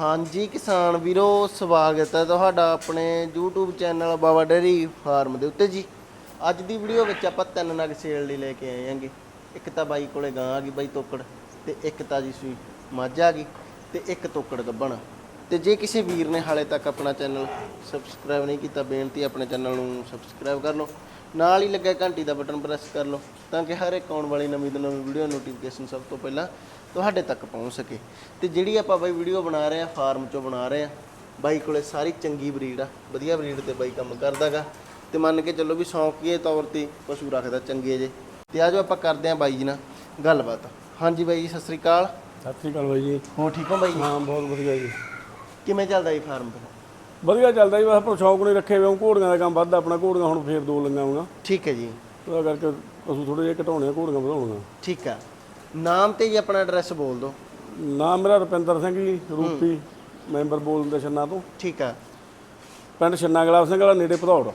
ਹਾਂਜੀ ਕਿਸਾਨ ਵੀਰੋ, ਸਵਾਗਤ ਹੈ ਤੁਹਾਡਾ ਆਪਣੇ YouTube channel Baba dairy farm ਦੇ ਉੱਤੇ ਜੀ। ਅੱਜ ਦੀ ਵੀਡੀਓ ਵਿੱਚ ਆਪਾਂ ਤਿੰਨ ਨਗ ਸੇਲ ਲਈ ਲੈ ਕੇ ਆਏ ਹਾਂਗੇ। ਇੱਕ ਤਾਂ ਬਾਈ ਕੋਲੇ ਗਾਂ ਆ ਗਈ ਬਾਈ ਤੋਕੜ ਤੇ ਇੱਕ ਤਾਜੀ ਸੂਈ ਮੱਝ ਆ ਗਈ ਤੇ ਇੱਕ ਤੋਕੜ ਗੱਬਣ। ਤੇ ਜੇ ਕਿਸੇ ਵੀਰ ਨੇ ਹਾਲੇ ਤੱਕ ਆਪਣਾ ਚੈਨਲ ਸਬਸਕ੍ਰਾਈਬ ਨਹੀਂ ਕੀਤਾ, ਬੇਨਤੀ ਆਪਣੇ ਚੈਨਲ ਨੂੰ ਸਬਸਕ੍ਰਾਈਬ ਕਰ ਲਓ। ਨਾਲ ਹੀ ਲੱਗਾ ਘੰਟੀ ਦਾ ਬਟਨ ਪ੍ਰੈਸ ਕਰ ਲਓ ਤਾਂ ਕਿ ਹਰ ਇੱਕ ਆਉਣ ਵਾਲੀ ਨਵੀਂ ਤੋਂ ਨਵੀਂ ਵੀਡੀਓ ਨੋਟੀਫਿਕੇਸ਼ਨ ਸਭ ਤੋਂ ਪਹਿਲਾਂ ਤੁਹਾਡੇ ਤੱਕ ਪਹੁੰਚ ਸਕੇ। ਤੇ ਜਿਹੜੀ ਆਪਾਂ ਬਾਈ ਵੀਡੀਓ ਬਣਾ ਰਹੇ ਆ ਫਾਰਮ ਚੋਂ ਬਣਾ ਰਹੇ ਆ ਬਾਈ ਕੋਲੇ ਸਾਰੀ ਚੰਗੀ ਬਰੀਡ ਆ ਵਧੀਆ ਬਰੀਡ ਤੇ ਬਾਈ ਕੰਮ ਕਰਦਾਗਾ ਤੇ ਮੰਨ ਕੇ ਚੱਲੋ ਵੀ ਸ਼ੌਂਕੀਏ ਤੌਰ ਤੇ ਪਸ਼ੂ ਰੱਖਦਾ ਚੰਗੇ ਜੇ। ਤੇ ਆਜੋ ਆਪਾਂ ਕਰਦੇ ਆ ਬਾਈ ਜੀ ਨਾਲ ਗੱਲਬਾਤ। ਹਾਂਜੀ ਬਾਈ ਜੀ ਸਤਿ ਸ੍ਰੀ ਅਕਾਲ। ਸਤਿ ਸ਼੍ਰੀ ਅਕਾਲ ਬਾਈ ਜੀ। ਹੋ ਠੀਕ ਹੋ ਬਾਈ ਜੀ? ਹਾਂ ਬਹੁਤ ਵਧੀਆ ਜੀ। ਕਿਵੇਂ ਚੱਲਦਾ ਜੀ ਫਾਰਮ ਤੇ ਵਧੀਆ ਚੱਲਦਾ ਜੀ ਬਸ ਆਪਾਂ ਸ਼ੌਂਕ ਨਹੀਂ ਰੱਖੇ ਹੋਏ ਘੋੜੀਆਂ ਦਾ ਕੰਮ ਵੱਧਦਾ ਆਪਣਾ ਘੋੜੀਆਂ ਹੁਣ ਫੇਰ ਦੋ ਲੰਗਾ ਆਉਣਾ ਠੀਕ ਹੈ ਜੀ। ਉਹਦਾ ਕਰਕੇ ਪਸ਼ੂ ਥੋੜੇ ਜਿਹਾ ਘਟਾਉਣੇ ਘੋੜੀਆਂ ਵਧਾਉਣੀਆਂ ਠੀਕ ਆ। ਨਾਮ ਤੇ ਜੀ ਆਪਣਾ ਐਡਰੈਸ ਬੋਲ ਦਿਓ। ਨਾਮ ਮੇਰਾ ਰੁਪਿੰਦਰ ਸਿੰਘ ਜੀ ਰੂਪੀ ਮੈਂਬਰ ਬੋਲਦੇ ਛੰਨਾ ਤੋਂ। ਠੀਕ ਆ। ਪਿੰਡ ਛੰਨਾ ਗਲਾਬ ਸਿੰਘ ਵਾਲਾ ਨੇੜੇ ਭਦੌੜ।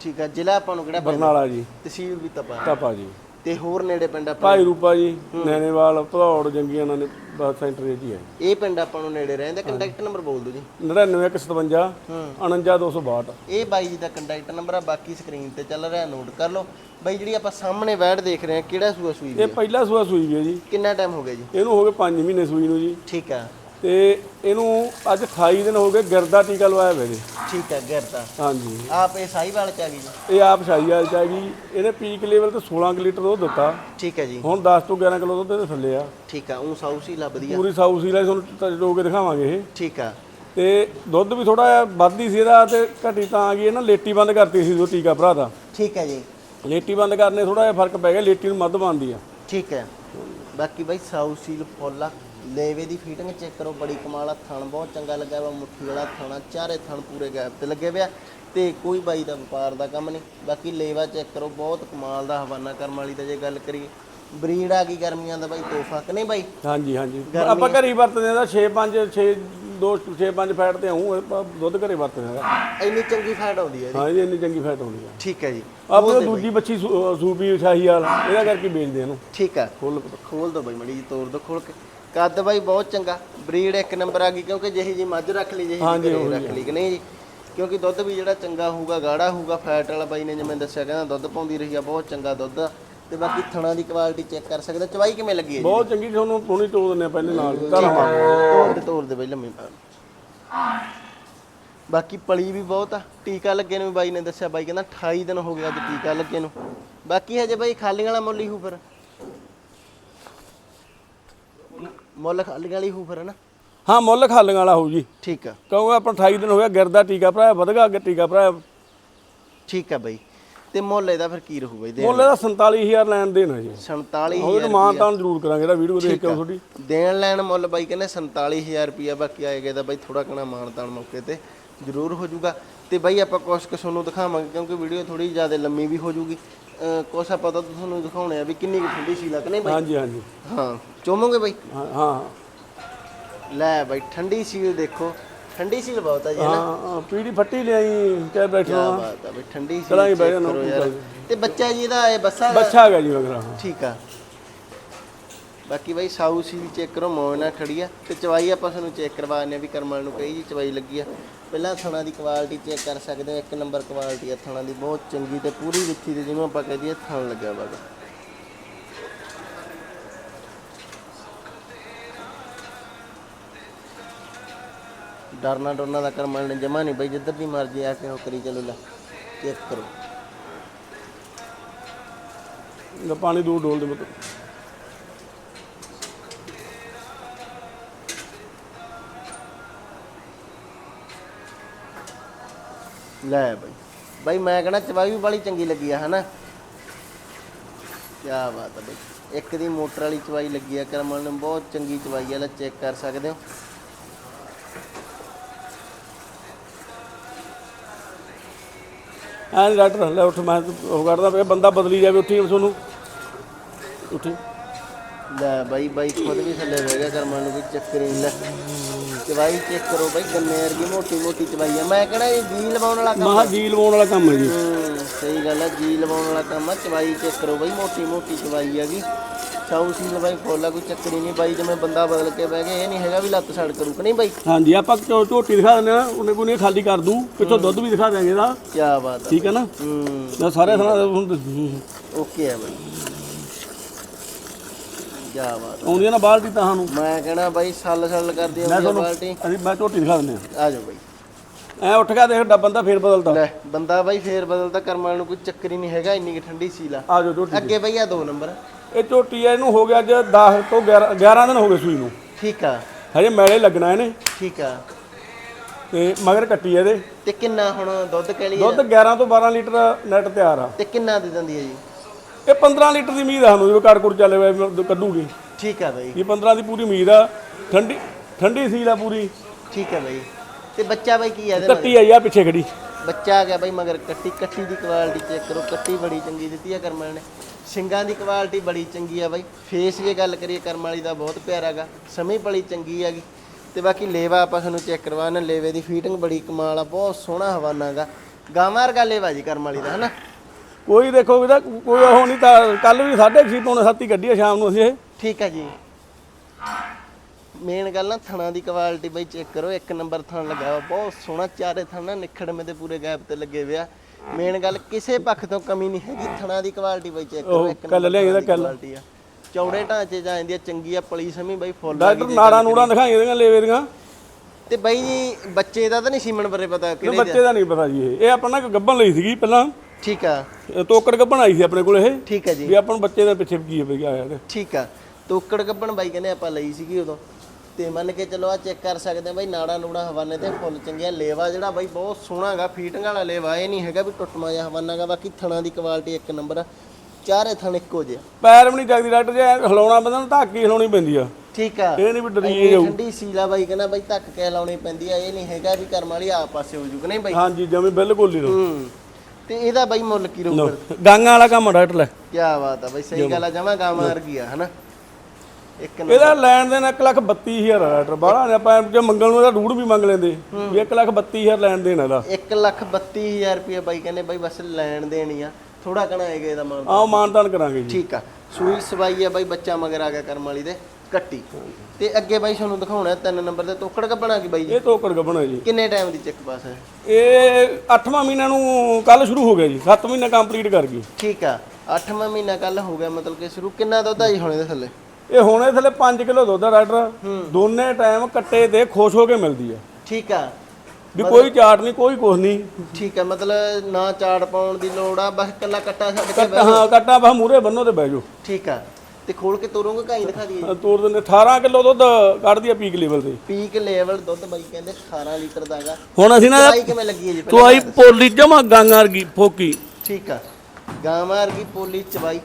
ਠੀਕ ਆ ਜ਼ਿਲ੍ਹਾ ਆਪਾਂ ਨੂੰ ਕਿਹੜਾ ਪੈਂਦਾ? ਬਰਨਾਲਾ ਜੀ। ਤਹਿਸੀਲ ਵੀ ਤਪਾ ਟਾਪਾ ਜੀ। ਤੇ ਹੋਰ ਨੇੜੇ ਪਿੰਡ ਆਪਾਂ ਭਾਈ ਰੂਪਾ ਜੀ ਨੈਣੇਵਾਲ ਭਦੌੜ ਜੰਗੀਆਂ ਨਾਲ ਬਸ ਸੈਂਟਰ ਇਹ ਜੀ ਹੈ। ਇਹ ਪਿੰਡ ਆਪਾਂ ਨੂੰ ਨੇੜੇ ਰਹਿੰਦਾ ਕੰਟੈਕਟ ਨੰਬਰ ਬੋਲ ਦਿਓ ਜੀ। 99157 49262 ਇਹ ਬਾਈ ਜੀ ਦਾ ਕੰਟੈਕਟ ਨੰਬਰ ਆ ਬਾਕੀ ਸਕਰੀਨ ਤੇ ਚੱਲ ਰਿਹਾ ਨੋਟ ਕਰ ਲਓ। ਬਾਈ ਜਿਹੜੀ ਆਪਾਂ ਸਾਹਮਣੇ ਵੈੜ ਦੇਖ ਰਹੇ ਆ ਕਿਹੜਾ ਸੂਆ ਸੂਈ ਇਹ? ਪਹਿਲਾ ਸੂਆ ਸੂਈ ਵੀ ਹੈ ਜੀ। ਕਿੰਨਾ ਟਾਈਮ ਹੋ ਗਿਆ ਜੀ? ਇਹਨੂੰ ਹੋ ਗਏ 5 ਮਹੀਨੇ ਸੂਈ ਨੂੰ ਜੀ। ਠੀਕ ਆ। ਤੇ ਇਹਨੂੰ ਅੱਜ 28 ਦਿਨ ਹੋ ਗਏ ਗਿਰਦਾ ਟੀਕਾ ਲਵਾਇਆ ਹੋਇਆ ਜੀ ਠੀਕ ਆ ਗਿਰਦਾ। ਹਾਂਜੀ। ਆਪ ਇਹ ਸਾਈਵਾਲ ਚ ਆ ਗਈ ਜੀ? ਇਹ ਆਪ ਸ਼ਾਹੀ ਵਾਲ ਚ ਆ ਗਈ। ਇਹਨੇ ਪੀਕ ਲੈਵਲ ਤੇ 16 ਕੁ ਲੀਟਰ ਦੁੱਧ ਦਿੱਤਾ। ਠੀਕ ਹੈ ਜੀ। ਹੁਣ 10 ਤੋਂ 11 ਕਿਲੋ ਦੁੱਧ ਇਹਦੇ ਥੱਲੇ ਆ। ਠੀਕ ਆ ਉਹ ਸਾਊਸੀ ਲਾ ਵਧੀਆ। ਪੂਰੀ ਸਾਊ ਸੀ ਲੈ ਤੁਹਾਨੂੰ ਰੋ ਕੇ ਦਿਖਾਵਾਂਗੇ ਇਹ। ਠੀਕ ਆ। ਤੇ ਦੁੱਧ ਵੀ ਥੋੜਾ ਜਿਹਾ ਵੱਧਦੀ ਸੀ ਇਹਦਾ ਤੇ ਘਟੀ ਤਾਂ ਆ ਗਈ ਇਹਨਾਂ ਲੇਟੀ ਬੰਦ ਕਰਤੀ ਸੀ ਉਹ ਟੀਕਾ ਭਰਾ ਦਾ। ਠੀਕ ਹੈ ਜੀ। ਲੇਟੀ ਬੰਦ ਕਰਨੇ ਥੋੜਾ ਜਿਹਾ ਫ਼ਰਕ ਪੈ ਗਿਆ ਲੇਟੀ ਨੂੰ ਮੱਧ ਬਣਦੀ ਆ। ਠੀਕ ਹੈ। ਬਾਕੀ ਬਾਈ ਸਾਊਸੀਲ ਫੁੱਲ ਆ। ਲੇਵੇ ਦੀ ਫੀਟਿੰਗ ਚੈੱਕ ਕਰੋ ਬੜੀ ਕਮਾਲ ਆ ਥਣ ਬਹੁਤ ਚੰਗਾ ਲੱਗਾ ਵਾ ਮੁੱਠੀ ਵਾਲਾ ਥਣਾ ਚਾਰੇ ਥਣ ਪੂਰੇ ਗੈਪ ਤੇ ਲੱਗੇ ਪਿਆ ਤੇ ਕੋਈ ਬਾਈ ਦਾ ਵਪਾਰ ਦਾ ਕੰਮ ਨਹੀਂ। ਬਾਕੀ ਲੇਵਾ ਚੈੱਕ ਕਰੋ ਬਹੁਤ ਕਮਾਲ ਦਾ ਹਵਾਨਾ ਕਰਮ ਵਾਲੀ ਦਾ ਜੇ ਗੱਲ ਕਰੀਏ। ਬਰੀਡ ਆ ਗਈ ਗਰਮੀਆਂ ਦਾ ਬਾਈ ਤੋਹਫਾ ਕਿ ਨਹੀਂ ਬਾਈ? ਹਾਂਜੀ ਹਾਂਜੀ। ਆਪਾਂ ਘਰੀ ਵਰਤਦੇ ਆ 6 5 6 2 6 5 ਫੈਟ ਤੇ ਆਉਂ ਦੁੱਧ ਘਰੇ ਵਰਤਦੇ ਆ ਇੰਨੀ ਚੰਗੀ ਫੈਟ ਆਉਂਦੀ ਹੈ ਜੀ ਹਾਂ ਜੀ ਇੰਨੀ ਚੰਗੀ ਫੈਟ ਹੁੰਦੀ ਆ ਠੀਕ ਹੈ ਜੀ। ਆਪਾਂ ਦੂਜੀ ਬੱਚੀ ਸੂ- ਅਹ ਸੂਪੀ ਸ਼ਾਹੀ ਵਾਲ ਇਹਦਾ ਕਰਕੇ ਵੇਚਦੇ ਇਹਨੂੰ। ਠੀਕ ਆ ਫੁੱਲ ਖੋਲ ਦੋ ਬਾਈ ਮੜੀ ਜੀ ਤੋੜ ਦੋ ਖੋਲ ਕੇ। ਕੱਦ ਬਾਈ ਬਹੁਤ ਚੰਗਾ ਬਰੀਡ ਇੱਕ ਨੰਬਰ ਆ ਗਈ ਕਿਉਂਕਿ ਜਿਹੀ ਜੀ ਮੱਝ ਰੱਖ ਲਈ ਜਿਹੀ ਹਾਂਜੀ, ਉਹੀ ਰੱਖ ਲਈ ਕਿ ਨਹੀਂ ਜੀ? ਕਿਉਂਕਿ ਦੁੱਧ ਵੀ ਜਿਹੜਾ ਚੰਗਾ ਹੋਊਗਾ ਗਾੜਾ ਹੋਊਗਾ ਫੈਟ ਵਾਲਾ ਬਾਈ ਨੇ ਜਿਵੇਂ ਦੱਸਿਆ ਕਹਿੰਦਾ ਦੁੱਧ ਪਾਉਂਦੀ ਰਹੀ ਆ ਬਹੁਤ ਚੰਗਾ ਦੁੱਧ। ਆ। ਤੇ ਬਾਕੀ ਥਣਾ ਦੀ ਕੁਆਲਿਟੀ ਚੈੱਕ ਕਰ ਸਕਦੇ ਹੋ। ਚਵਾਈ ਕਿਵੇਂ ਲੱਗੀ ਹੈ ਜੀ? ਬਹੁਤ ਚੰਗੀ ਤੁਹਾਨੂੰ ਹੁਣੀ ਤੋੜ ਦਿੰਦੇ ਆ ਪਹਿਲੇ ਨਾਲ। ਤੋੜ ਦੇ ਤੋੜ ਦੇ ਬਾਈ ਲੰਮੀ ਪਾ। ਬਾਕੀ ਪਲੀ ਵੀ ਬਹੁਤ ਆ ਟੀਕਾ ਲੱਗੇ ਨੂੰ ਵੀ ਬਾਈ ਨੇ ਦੱਸਿਆ ਬਾਈ ਕਹਿੰਦਾ 28 ਦਿਨ ਹੋ ਗਏ ਅੱਜ ਟੀਕਾ ਲੱਗੇ ਨੂੰ। ਬਾਕੀ ਹਜੇ ਬਾਈ ਖਾਲੀਆਂ ਵਾਲਾ ਮੁੱਲ ਹੀ ਹੂ ਫਿਰ। ਮੁੱਲ ਖਾਲੀਆਂ ਵਾਲੀ ਹੂ ਫਿਰ ਨਾ? ਹਾਂ ਮੁੱਲ ਖਾਲੀਆਂ ਵਾਲਾ ਹੋਊ ਜੀ। ਠੀਕ ਆ। ਕਹੂੰਗਾ ਆਪਾਂ 28 ਦਿਨ ਹੋ ਗਿਆ ਗਿਰਦਾ ਟੀਕਾ ਭਰਾਇਆ ਵਧਗਾ ਅੱਗੇ ਟੀਕਾ ਭਰਾਇਆ। ਠੀਕ ਆ ਬਾਈ। ਤੇ ਮੁੱਲ ਇਹਦਾ ਫਿਰ ਕੀ ਰਹੂ ਬਾਈ? ਦੇ ਮੁੱਲ ਇਹਦਾ 47000 ਲੈਣ ਦੇਣਾ ਜੀ। 47000 ਉਹਦੇ ਮਾਂ ਤਾਂ ਜ਼ਰੂਰ ਕਰਾਂਗੇ ਇਹਦਾ ਵੀਡੀਓ ਦੇਖ ਕੇ ਤੁਹਾਡੀ। ਦੇਣ ਲੈਣ ਮੁੱਲ ਬਾਈ ਕਹਿੰਦੇ 47000 ਰੁਪਿਆ ਬਾਕੀ ਆਏਗਾ ਇਹਦਾ ਬਾਈ ਥੋੜਾ ਕਣਾ ਮਾਨਤਾਨ ਮੌਕੇ ਤੇ ਜ਼ਰੂਰ ਹੋ ਜਾਊਗਾ। ਤੇ ਬਾਈ ਆਪਾਂ ਕੁਛ ਕੁ ਤੁਹਾਨੂੰ ਦਿਖਾਵਾਂਗੇ ਕਿਉਂਕਿ ਵੀਡੀਓ ਥੋੜੀ ਜ਼ਿਆਦਾ ਲੰਮੀ ਵੀ ਹੋ ਜਾਊਗੀ। ਕੁਛ ਆਪਾਂ ਤਾਂ ਤੁਹਾਨੂੰ ਦਿਖਾਉਣੇ ਆ ਵੀ ਕਿੰਨੀ ਕੁ ਠੰਡੀ ਸੀ ਲੱਗਨੇ ਬਾਈ? ਹਾਂਜੀ ਹਾਂਜੀ। ਹਾਂ ਚੋਮੋਗੇ ਬਾਈ? ਹਾਂ ਹਾਂ। ਲੈ ਬਾਈ ਠੰਡੀ ਸੀਲ ਦੇਖੋ। ਠੰਡੀ ਸੀਲ ਬਹੁਤ ਆ ਜੀ ਹਾਂ ਪੀੜੀ ਫੱਟੀ ਲਿਆਈ ਕਹਿ ਬੈਠੋ ਕੀ ਬਾਤ ਆ ਬਾਈ ਠੰਡੀ ਸੀਲ ਚਲਾਂਗੇ ਬਾਈ check ਇਹਨੂੰ, ਕਰੋ ਯਾਰ। ਤੇ ਬੱਚਾ ਜੀ ਇਹਦਾ ਇਹ ਬੱਸਾ ਦਾ- ਬੱਚਾ ਹੈਗਾ ਜੀ ਮਗਰ। ਠੀਕ ਆ। ਬਾਕੀ ਬਾਈ ਸਾਊ ਸੀ ਵੀ ਚੈੱਕ ਕਰੋ, ਮੌਜ ਖੜੀ ਆ। ਤੇ ਚਵਾਈ ਆਪਾਂ ਤੁਹਾਨੂੰ ਚੈੱਕ ਕਰਵਾਉਂਦੇ ਆ ਵੀ ਕਰਮਲ ਨੂੰ ਕਹੀ ਜੀ ਚਵਾਈ ਲੱਗੀ ਆ। ਪਹਿਲਾਂ ਥਣਾ ਦੀ ਕੁਆਲਿਟੀ ਚੈੱਕ ਕਰ ਸਕਦੇ ਹੋ ਇੱਕ ਨੰਬਰ ਕੁਆਲਿਟੀ ਆ ਥਣਾ ਦੀ, ਬਹੁਤ ਚੰਗੀ ਤੇ ਪੂਰੀ ਵਿੱਥੀ ਤੇ ਜਿਹਨੂੰ ਆਪਾਂ ਕਹਿ ਦਈਏ ਥਣ ਲੱਗਿਆ ਵਾ। ਡਰਨਾ ਡਰਨਾ ਦਾ ਕਰਮਲ ਨੇ ਜਮਾ ਨਹੀਂ ਬਈ, ਜਿੱਧਰ ਦੀ ਮਰਜ਼ੀ ਆ ਕੇ ਉਹ ਕਰੀ ਚਲੋ ਲੈ ਚੈੱਕ ਕਰੋ। ਇਹਦਾ ਪਾਣੀ ਦੂਰ ਡੋਲ ਦੇ ਮਤਲਬ ਲੈ ਬਾਈ। ਬਾਈ ਮੈਂ ਕਹਣਾ ਚਵਾਈ ਵੀ ਬੜੀ ਚੰਗੀ ਲੱਗੀ ਆ ਹਨਾ? ਕੀ ਬਾਤ ਆ ਬਾਈ। ਇੱਕ ਦੀ ਮੋਟਰ ਵਾਲੀ ਚਵਾਈ ਲੱਗੀ ਆ ਕਰਮਲ ਨੂੰ ਬਹੁਤ ਚੰਗੀ ਚਵਾਈ ਆ ਲੈ ਚੈੱਕ ਕਰ ਸਕਦੇ ਹੋ? ਐਂ ਡਾਕਟਰ ਲੈ ਉੱਠ ਮੈਂ ਉਹ ਕਰਦਾ ਪਿਆ ਬੰਦਾ ਬਦਲੀ ਜਾਵੇ ਉੱਠੀ ਤੁਹਾਨੂੰ ਉੱਠੀ। ਲੈ ਬਾਈ ਬਾਈ ਖੁਦ ਵੀ ਥੱਲੇ ਬਹਿ ਗਿਆ ਕਰਮਲ ਨੂੰ ਵੀ ਚੱਕਰ ਹੀ ਲੈ ਚਵਾਈ ਚੈੱਕ ਕਰੋ ਬਾਈ ਗੰਨੇ ਵਰਗੀ ਮੋਟੀ ਮੋਟੀ ਚਵਾਈ ਆ। ਮੈਂ ਕਹਣਾ ਇਹ ਜੀ ਲਵਾਉਣ ਵਾਲਾ ਕੰਮ ਮਹਾ ਜੀ ਲਵਾਉਣ ਵਾਲਾ ਕੰਮ ਹੈ ਜੀ। ਹੂੰ, ਸਹੀ ਗੱਲ ਹੈ ਜੀ ਲਵਾਉਣ ਵਾਲਾ ਕੰਮ ਆ। ਚਵਾਈ ਚੈੱਕ ਕਰੋ ਬਾਈ ਮੋਟੀ ਮੋਟੀ ਚਵਾਈ ਹੈਗੀ। ਚਾਉ ਸੀਲ ਬਾਈ ਫੋਲਾ ਕੋਈ ਚੱਕਰੀ ਨਹੀਂ ਬਾਈ ਜਿਵੇਂ ਬੰਦਾ ਬਦਲ ਕੇ ਬਹਿ ਗਿਆ ਇਹ ਨਹੀਂ ਹੈਗਾ ਵੀ ਲੱਤ ਛੱਡ ਕਰੂ ਕਿ ਨਹੀਂ ਬਾਈ? ਹਾਂਜੀ ਆਪਾਂ ਝੋ- ਝੋਟੀ ਦਿਖਾ ਦਿੰਦੇ ਆ ਉਹਨੇ ਕੋਈ ਨਹੀਂ ਖਾਲੀ ਕਰ ਦੂੰ। ਪਿੱਛੋਂ ਦੁੱਧ ਵੀ ਦਿਖਾ ਦਿਆਂਗੇ ਇਹਦਾ। ਕੀ ਬਾਤ ਆ ਠੀਕ ਹੈ ਨਾ? ਹੂੰ। ਮੈਂ ਸਾਰੇ ਹੁਣ ਓਕੇ ਹੈ ਬਾਈ। ਕੀ ਬਾਤ ਆ। ਆਉਂਦੀ ਆ ਨਾ ਬਾਲਟੀ ਤਾਂ ਸਾਨੂੰ। ਮੈਂ ਕਹਣਾ ਬਾਈ ਸੱਲ ਸੱਲ ਕਰਦੀ ਮੈਂ ਆ ਤੁਹਾਨੂੰ ਬਾਲਟੀ। ਅਸੀਂ ਮੈਂ ਝੋਟੀ ਦਿਖਾ ਦਿੰਦੇ। ਆ ਜਾਓ ਬਾਈ। ਆ ਐ ਉੱਠ ਕੇ ਦੇਖ ਡੱਬਾ ਬੰਦਾ ਫੇਰ ਬਦਲਦਾ। ਲੈ ਬੰਦਾ ਬਾਈ ਫੇਰ ਬਦਲਦਾ ਕਰਮਾਂ ਨੂੰ ਕੋਈ ਚੱਕਰ ਹੀ ਨਹੀਂ ਹੈਗਾ ਇੰਨੀ ਕਿ ਠੰਡੀ ਸੀਲ ਆ। ਜਾਓ ਝੋਟੀ ਅੱਗੇ ਬਈ ਆ ਦੋ ਨੰਬਰ। ਇਹ ਝੋਟੀ ਆ ਇਹਨੂੰ ਹੋ ਗਿਆ ਅੱਜ 10 ਤੋਂ 11 11 ਦਿਨ ਹੋ ਗਏ ਸੂਈ ਨੂੰ। ਠੀਕ ਆ। ਹਜੇ ਮੈਲੇ ਲੱਗਣਾ ਇਹਨੇ। ਠੀਕ ਆ। ਤੇ ਮਗਰ ਕੱਟੀ ਇਹਦੇ। ਤੇ ਕਿੰਨਾ ਹੁਣ ਦੁੱਧ ਕਹਿ ਦੁੱਧ ਲਈਏ 11 ਤੋਂ 12 ਲੀਟਰ ਨੈਟ ਤਿਆਰ ਆ। ਤੇ ਕਿੰਨਾ ਦੇ ਦਿੰਦੀ ਹੈ ਜੀ? ਇਹ 15 ਲੀਟਰ ਦੀ ਉਮੀਦ ਆ ਸਾਨੂੰ ਜਦੋਂ ਕਾਰਕੁਰ ਚੱਲੇ ਵੇ ਕੱਢੂਗੀ। ਠੀਕ ਆ ਬਾਈ। ਇਹ 15 ਦੀ ਪੂਰੀ ਉਮੀਦ ਆ। ਠੰਡੀ ਠੰਡੀ ਸੀਲ ਆ ਪੂਰੀ। ਠੀਕ ਆ ਬਾਈ। ਤੇ ਬੱਚਾ ਬਾਈ ਕੀ ਆ ਇਹਦੇ ਕੱਟੀ ਆਈ ਆ ਪਿੱਛੇ ਖੜੀ। ਬੱਚਾ ਆ ਗਿਆ ਬਾਈ ਮਗਰ ਕੱਟੀ ਕੱਟੀ ਦੀ ਕੁਆਲਿਟੀ ਚੈੱਕ ਕਰੋ। ਕੱਟੀ ਬੜੀ ਚੰਗੀ ਦਿੱਤੀ ਆ ਕਰਮਾਂ ਨੇ। ਸਿੰਗਾਂ ਦੀ ਕੁਆਲਿਟੀ ਬੜੀ ਚੰਗੀ ਆ ਬਾਈ। ਫੇਸ ਜੇ ਗੱਲ ਕਰੀਏ ਕਰਮ ਵਾਲੀ ਦਾ ਬਹੁਤ ਪਿਆਰਾ ਗਾ। ਸਮੀ ਬੜੀ ਚੰਗੀ ਹੈਗੀ ਤੇ ਬਾਕੀ ਲੇਵਾ ਆਪਾਂ ਤੁਹਾਨੂੰ ਚੈੱਕ ਕਰਵਾਉਣਾ ਲੇਵੇ ਦੀ ਫੀਟਿੰਗ ਬੜੀ ਕਮਾਲ ਆ ਬਹੁਤ ਸੋਹਣਾ ਹਵਾਨਾ ਗਾ। ਗਾਵਾਂ ਵਰਗਾ ਲੇਵਾ ਜੀ ਕਰਮ ਵਾਲੀ ਦਾ ਹਨਾ? ਕੋਈ ਦੇਖੋ ਇਹਦਾ ਕੋਈ ਉਹ ਨਹੀਂ ਤਾਂ ਕੱਲ ਵੀ 6:30 ਪੌਣੇ 7 ਹੀ ਕੱਢੀ ਆ ਸ਼ਾਮ ਨੂੰ ਅਸੀਂ। ਇਹ ਠੀਕ ਆ ਜੀ। ਮੇਨ ਗੱਲ ਨਾ ਥਣਾ ਦੀ ਕੁਆਲਿਟੀ ਬਈ ਚੈੱਕ ਕਰੋ ਇੱਕ ਨੰਬਰ ਥਣ ਲੱਗਾ ਵਾ ਬਹੁਤ ਸੋਹਣਾ ਚਾਰੇ ਥਣ ਨਾ ਨਿਖੜਵੇਂ ਦੇ ਪੂਰੇ ਗੈਪ ਤੇ ਲੱਗੇ ਹੋਇਆ ਮੇਨ ਗੱਲ ਕਿਸੇ ਪੱਖ ਤੋਂ ਕਮੀ ਨਹੀਂ ਹੈਗੀ ਥਣਾ ਦੀ ਕੁਆਲਿਟੀ ਬਈ ਚੈੱਕ ਕਰੋ ਇੱਕ ਕੱਲ੍ਹ ਲਿਆਈ ਇਹਦਾ। ਕੁਆਲਿਟੀ ਆ। ਚੌੜੇ ਢਾਂਚੇ ਜਾਂ ਜਾਂਦੀ ਆ ਚੰਗੀ ਆ ਪਲੀ ਸਮੀ ਬਈ ਫੁੱਲ ਆ ਡਾਕਟਰ ਨਾੜਾਂ ਨੂੜਾਂ ਦਿਖਾਈ ਇਹਦੀਆਂ ਲੇਵੇ ਦੀਆਂ। ਤੇ ਬਈ ਜੀ ਬੱਚੇ ਦਾ ਤਾਂ ਨਹੀਂ ਸੀਮਨ ਬਾਰੇ ਪਤਾ ਕਿਹੜੇ ਬੱਚੇ ਦਾ ਨਹੀਂ ਪਤਾ ਜੀ ਇਹ। ਇਹ ਆਪਣਾ ਗੱਬਣ ਲਈ ਸੀਗੀ ਪਹਿਲਾਂ। ਠੀਕ ਆ। ਤੋਕੜ ਗੱਬਣ ਆਈ ਸੀ ਆਪਣੇ ਕੋਲ ਇਹ। ਠੀਕ ਆ ਜੀ। ਵੀ ਆਪਾਂ ਨੂੰ ਬੱਚੇ ਦੇ ਪਿੱਛੇ ਕੀ ਹੋ ਗਿਆ ਇਹਦੇ। ਠੀਕ ਆ। ਤੋਕੜ ਕੱਪਣ ਬਾਈ ਕਹਿੰਦੇ ਆਪਾਂ ਲਈ ਸੀਗੀ ਉਦੋਂ। ਤੇ ਮੰਨ ਕੇ ਚਲੋ ਆ ਚੈੱਕ ਕਰ ਸਕਦੇ ਆ ਬਾਈ ਨਾੜਾ ਨੂੜਾ ਹਵਾਨੇ ਤੇ ਫੁੱਲ ਚੰਗੀਆਂ। ਲੇਵਾ ਜਿਹੜਾ ਬਾਈ ਬਹੁਤ ਸੋਹਣਾਗਾ ਫੀਟਿੰਗ ਵਾਲਾ ਲੇਵਾ ਇਹ ਨਹੀਂ ਹੈਗਾ ਵੀ ਟੁੱਟਮਾ ਜਿਹਾ ਹਵਾਨਾਗਾ ਬਾਕੀ ਥਣਾ ਦੀ ਕੁਆਲਿਟੀ ਇੱਕ ਨੰਬਰ ਆ। ਚਾਰੇ ਥਣ ਇੱਕੋ ਜਿਹੇ। ਪੈਰ ਵੀ ਨਹੀਂ ਚੱਕਦੀ ਡਾਕਟਰ ਜੇ ਹਿਲਾਉਣਾ ਬੰਦਾ ਨੂੰ ਧੱਕ ਹੀ ਹਿਲਾਉਣੀ ਪੈਂਦੀ ਆ। ਠੀਕ ਆ। ਇਹ ਨਹੀਂ ਵੀ ਡਰੀ ਜਾਊ। ਠੰਡੀ ਸੀਲਾ ਬਾਈ ਕਹਿੰਦਾ ਬਾਈ ਧੱਕ ਕੇ ਲਾਉਣੀ ਪੈਂਦੀ ਆ। ਇਹ ਨਹੀਂ ਹੈਗਾ ਵੀ ਕਰਮ ਵਾਲੀ ਆ ਪਾਸੇ ਹੋ ਜੂਗ। ਨਹੀਂ ਬਾਈ? ਹਾਂਜੀ ਜਿਵੇਂ ਬਿਲਕੁਲ ਹੀ ਹੂੰ। ਤੇ ਇਹਦਾ ਬਾਈ ਮੁੱਲ ਕੀ ਰਹੂਗਾ? ਗਾਂਗਾ ਵਾਲਾ ਕੰਮ ਆ ਡਾਕਟਰ ਲੈ। ਕੀ ਬਾਤ ਆ ਬਾਈ ਸਹੀ ਗੱਲ ਆ ਜਮਾ ਗਾਂ ਮਾਰ ਗਿਆ ਹਨਾ? ਇੱਕ ਇਹਦਾ ਲੈਣ ਦੇਣ 1 ਲੱਖ 32000 ਆ ਡਾਕਟਰ ਬਾਹਲਾ ਨੇ ਆਪਾਂ ਜੇ ਮੰਗਣ ਨੂੰ ਇਹਦਾ ਰੂੜ ਵੀ ਮੰਗ ਲੈਂਦੇ। ਵੀ 1 ਲੱਖ 32000 ਲੈਣ ਦੇਣ ਇਹਦਾ। 1 ਲੱਖ 32000 ਰੁਪਏ ਬਾਈ ਕਹਿੰਦੇ ਬਾਈ ਬਸ ਲੈਣ ਦੇਣੀ ਆ। ਥੋੜਾ ਕਣਾ ਹੈਗਾ ਇਹਦਾ ਮਾਨ ਆਓ ਮਾਨਤਾਨ ਕਰਾਂਗੇ ਜੀ। ਠੀਕ ਆ। ਸੂਈ ਸਵਾਈ ਆ ਬਾਈ ਬੱਚਾ ਮਗਰ ਆ ਗਿਆ ਕਰਮ ਵਾਲੀ ਦੇ। ਕੱਟੀ। ਤੇ ਅੱਗੇ ਬਾਈ ਤੁਹਾਨੂੰ ਦਿਖਾਉਣਾ ਤਿੰਨ ਨੰਬਰ ਤੇ ਤੋਕੜ ਕੱਪਣਾ ਕੀ ਬਾਈ ਜੀ? ਇਹ ਤੋਕੜ ਗੱਬਣਾ ਜੀ। ਕਿੰਨੇ ਟਾਈਮ ਦੀ ਚੈੱਕ ਪਾਸ ਹੈ? ਇਹ 8ਵਾਂ ਮਹੀਨਾ ਨੂੰ ਕੱਲ ਸ਼ੁਰੂ ਹੋ ਗਿਆ ਜੀ 7 ਮਹੀਨੇ ਕੰਪਲੀਟ ਕਰ ਗਈ। ਠੀਕ ਆ 8ਵਾਂ ਮਹੀਨਾ ਕੱਲ ਹੋ ਗਿਆ ਮਤਲਬ ਕਿ ਸ਼ੁਰੂ ਕਿੰਨਾ ਦੁੱਧ ਆ ਜੀ ਹੁਣ ਇਹਦੇ ਥੱਲੇ? ਇਹ ਹੁਣੇ ਥੱਲੇ 5 ਕਿਲੋ ਦੁੱਧ ਆ ਡਾਕਟਰ। ਦੋਨੇ ਟਾਈਮ ਕੱਟੇ ਤੇ ਖੁਸ਼ ਹੋ ਕੇ ਮਿਲਦੀ ਆ। ਠੀਕ ਆ। ਵੀ ਕੋਈ ਚਾਟ ਨਹੀਂ ਕੋਈ ਕੁਛ ਨਹੀਂ। ਠੀਕ ਆ ਮਤਲਬ ਨਾ ਚਾੜ ਪਾਉਣ ਦੀ ਲੋੜ ਆ ਬਸ ਕੱਲਾ ਕੱਟਾ ਛੱਡ ਕੇ ਬਹਿ ਹਾਂ ਕੱਟਾ ਬਾ ਮੂਰੇ ਬੰਨੋ ਤੇ ਬਹਿ ਜਾਓ। ਠੀਕ ਆ। ਤੇ ਖੋਲ ਕੇ ਤੋਰੋਗੇ ਕਾਈ ਦਿਖਾ ਦਈਏ? ਤੋੜ ਦਿੰਦੇ। 18 ਕਿਲੋ ਦੁੱਧ ਕੱਢਦੀ ਆ ਪੀਕ ਲੈਵਲ ਤੇ। ਪੀਕ ਲੈਵਲ ਦੁੱਧ ਬਾਈ ਕਹਿੰਦੇ 18 ਲੀਟਰ ਦਾ ਹੈਗਾ। ਹੁਣ ਅਸੀਂ ਨਾ ਚਵਾਈ ਕਿਵੇਂ ਲੱਗੀ ਹੈ ਜੀ ਪਹਿਲਾਂ ਤੂੰ ਆਈ ਪੋਲੀ ਜਮਾ ਗਾਂਗਾਂ ਵਰਗੀ ਫੋਕੀ। ਠੀਕ ਆ। ਗਾਂ ਵਰਗੀ ਪੋਲੀ ਚਵਾਈ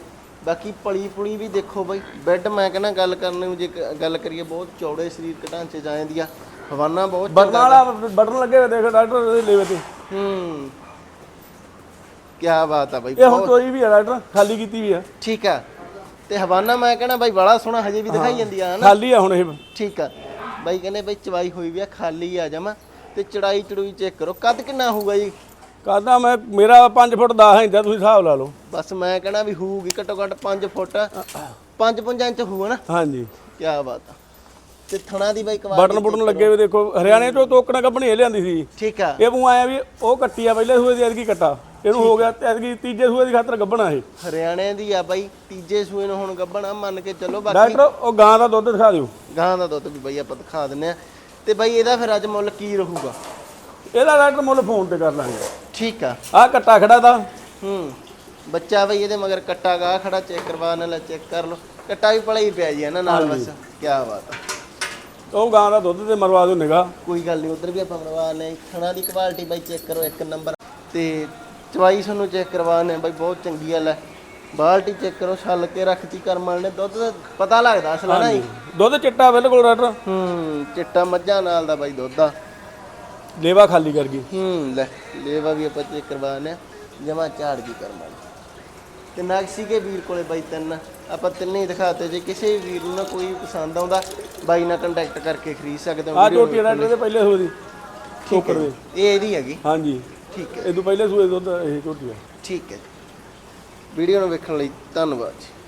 ਬਾਕੀ ਪਲੀ ਪੁਲੀ ਵੀ ਦੇਖੋ ਬਾਈ। ਬੈੱਡ ਮੈਂ ਕਹਿੰਦਾ ਗੱਲ ਕਰਨ ਨੂੰ ਜੇ ਕ- ਗੱਲ ਕਰੀਏ ਬਹੁਤ ਚੌੜੇ ਸਰੀਰ ਢਾਂਚੇ ਜਾਂ ਦੀ ਆ। ਹਵਾਨਾ ਬਹੁਤ ਬਟਨ ਚੰਗਾ ਵਾਲਾ ਬਟਨ ਲੱਗੇ ਹੋਏ ਦੇਖ ਡਾਕਟਰ ਇਹਦੇ ਲੈਵੇ ਤੇ। ਹੂੰ। ਕੀ ਬਾਤ ਆ ਬਾਈ ਇਹ ਹੁਣ ਕੋਈ ਵੀ ਆ ਡਾਕਟਰ ਖਾਲੀ ਕੀਤੀ ਵੀ ਆ। ਠੀਕ ਆ। ਤੇ ਹਵਾਨਾ ਮੈਂ ਕਹਿੰਦਾ ਬਾਈ ਬੜਾ ਸੋਹਣਾ ਹਜੇ ਵੀ ਦਿਖਾਈ ਜਾਂਦੀ ਆ ਹਨਾ? ਖਾਲੀ ਆ ਹੁਣ ਇਹ। ਠੀਕ ਆ। ਬਾਈ ਕਹਿੰਦੇ ਬਾਈ ਚਵਾਈ ਹੋਈ ਵੀ ਆ ਖਾਲੀ ਆ ਜਾਵਾਂ ਤੇ ਚੜਾਈ ਚੜੂਈ ਚੈੱਕ ਕਰੋ ਕੱਦ ਕਿੰਨਾ ਹੋਊਗਾ ਜੀ? ਕਹਦਾ ਮੈਂ ਮੇਰਾ 5 ਫੁੱਟ 10 ਇੰਚ ਆ ਤੁਸੀਂ ਹਿਸਾਬ ਲਾ ਲਓ। ਬਸ ਮੈਂ ਕਹਿਣਾ ਵੀ ਹੋਊਗੀ ਘੱਟੋ ਘੱਟ 5 ਫੁੱਟ। 5-5 ਇੰਚ ਹੋਊਗਾ ਨਾ ਹਾਂਜੀ। ਕੀ ਬਾਤ ਆ। ਤੇ ਥਣਾ ਦੀ ਬਾਈ ਬਟਨ ਕੁਆਲਿਟੀ ਬੁਟਨ ਲੱਗੇ ਹੋਏ ਦੇਖੋ ਹਰਿਆਣੇ ਤੋਂ ਤੋਕਣਾ ਇਹ ਲਿਆਂਦੀ ਸੀ। ਠੀਕ ਆ। ਇਹ ਮੂੰ ਆਇਆ ਵੀ ਉਹ ਕੱਟੀ ਆ ਪਹਿਲੇ ਸੂਏ ਦੀ ਐਤਕੀ ਕੱਟਾ। ਇਹਨੂੰ ਹੋ ਗਿਆ ਤੇ ਐਤਕੀ ਤੀਜੇ ਸੂਏ ਦੀ ਖਾਤਰ ਗੱਬਣਾ ਇਹ। ਹਰਿਆਣੇ ਦੀ ਆ ਬਾਈ ਤੀਜੇ ਸੂਏ ਨੂੰ ਹੁਣ ਗੱਬਣਾ ਮੰਨ ਕੇ ਚੱਲੋ ਬਾਕੀ ਡਾਕਟਰ ਉਹ ਗਾਂ ਦਾ ਦੁੱਧ ਦਿਖਾ ਦਿਓ। ਗਾਂ ਦਾ ਦੁੱਧ ਵੀ ਬਾਈ ਆਪਾਂ ਦਿਖਾ ਦਿੰਨੇ ਆ। ਤੇ ਬਾਈ ਇਹਦਾ ਫਿਰ ਅੱਜ ਮੁੱਲ ਕੀ ਰਹੂਗਾ? ਇਹਦਾ ਡਾਕਟਰ ਮੁੱਲ ਫੋਨ ਤੇ ਕਰ ਲਾਂਗੇ। ਠੀਕ ਆ। ਆਹ ਕੱਟਾ ਖੜਾ ਦਾ ਹੂੰ ਬੱਚਾ ਬਈ ਇਹਦੇ ਮਗਰ ਕੱਟਾ ਗਾ ਖੜਾ ਚੈੱਕ ਕਰਵਾ ਨਾ ਲੈ ਚੈੱਕ ਕਰ ਲਓ। ਕੱਟਾ ਵੀ ਪੜਾ ਹੀ ਪਿਆ ਜੀ ਇਹਨਾਂ ਨਾਲ ਬਸ ਕੀ ਬਾਤ ਆ। ਉਹ ਗਾਂ ਦਾ ਦੁੱਧ ਤੇ ਮਰਵਾ ਦਿਓ ਨਿਗਾ ਕੋਈ ਗੱਲ ਨਹੀਂ ਉਧਰ ਵੀ ਆਪਾਂ ਬਣਵਾ ਨੇ ਥਣਾ ਦੀ ਕੁਆਲਿਟੀ ਬਾਈ ਚੈੱਕ ਕਰੋ ਇੱਕ ਨੰਬਰ। ਤੇ ਚਵਾਈ ਸਾਨੂੰ ਚੈੱਕ ਕਰਵਾਣੇ ਬਾਈ ਬਹੁਤ ਚੰਗੀ ਗੱਲ ਹੈ। ਬਾਲਟੀ ਚੈੱਕ ਕਰੋ ਛੱਲ ਕੇ ਰੱਖਤੀ ਕਰਮਾਲ ਨੇ ਦੁੱਧ ਦਾ ਪਤਾ ਲੱਗਦਾ ਅਸਲ ਨਾ ਜੀ? ਦੁੱਧ ਚਿੱਟਾ ਬਿਲਕੁਲ ਡਾਕਟਰ। ਹੂੰ ਚਿੱਟਾ ਮੱਝਾਂ ਨਾਲ ਦਾ ਬਾਈ ਦੁੱਧ ਆ। ਲੇਵਾ ਖਾਲੀ ਕਰ ਗਈ। ਹੂੰ ਲੈ ਲੇਵਾ ਵੀ ਆਪਾਂ ਚੈੱਕ ਕਰਵਾਣੇ ਜਮਾ ਝਾੜ ਗਈ ਕਰਮਾਲ ਤੇ ਨਾਗਸੀ ਕੇ ਵੀਰ ਕੋਲੇ ਬਾਈ ਤਿੰਨ ਆਪਾਂ ਤਿੰਨੇ ਹੀ ਦਿਖਾਤੇ ਜੇ ਕਿਸੇ ਵੀਰ ਨੂੰ ਨਾ ਕੋਈ ਪਸੰਦ ਆਉਂਦਾ ਬਾਈ ਨਾਲ ਕੰਟੈਕਟ ਕਰਕੇ ਖਰੀਦ ਸਕਦੇ ਹੋ ਵੀਡੀਓ ਝੋਟੀ ਡਾਕਟਰ ਦੇ ਪਹਿਲੇ ਸੂਏ ਦੀ। ਠੀਕ ਹੈ। ਇਹ ਇਹਦੀ ਹੈਗੀ। ਹਾਂਜੀ। ਠੀਕ ਹੈ। ਇਹ ਤੋਂ ਪਹਿਲੇ ਸੂਏ ਦੁੱਧ ਇਹ ਝੋਟੀ ਆ। ਠੀਕ ਹੈ ਜੀ। ਵੀਡੀਓ ਨੂੰ ਵੇਖਣ ਲਈ ਧੰਨਵਾਦ ਜੀ।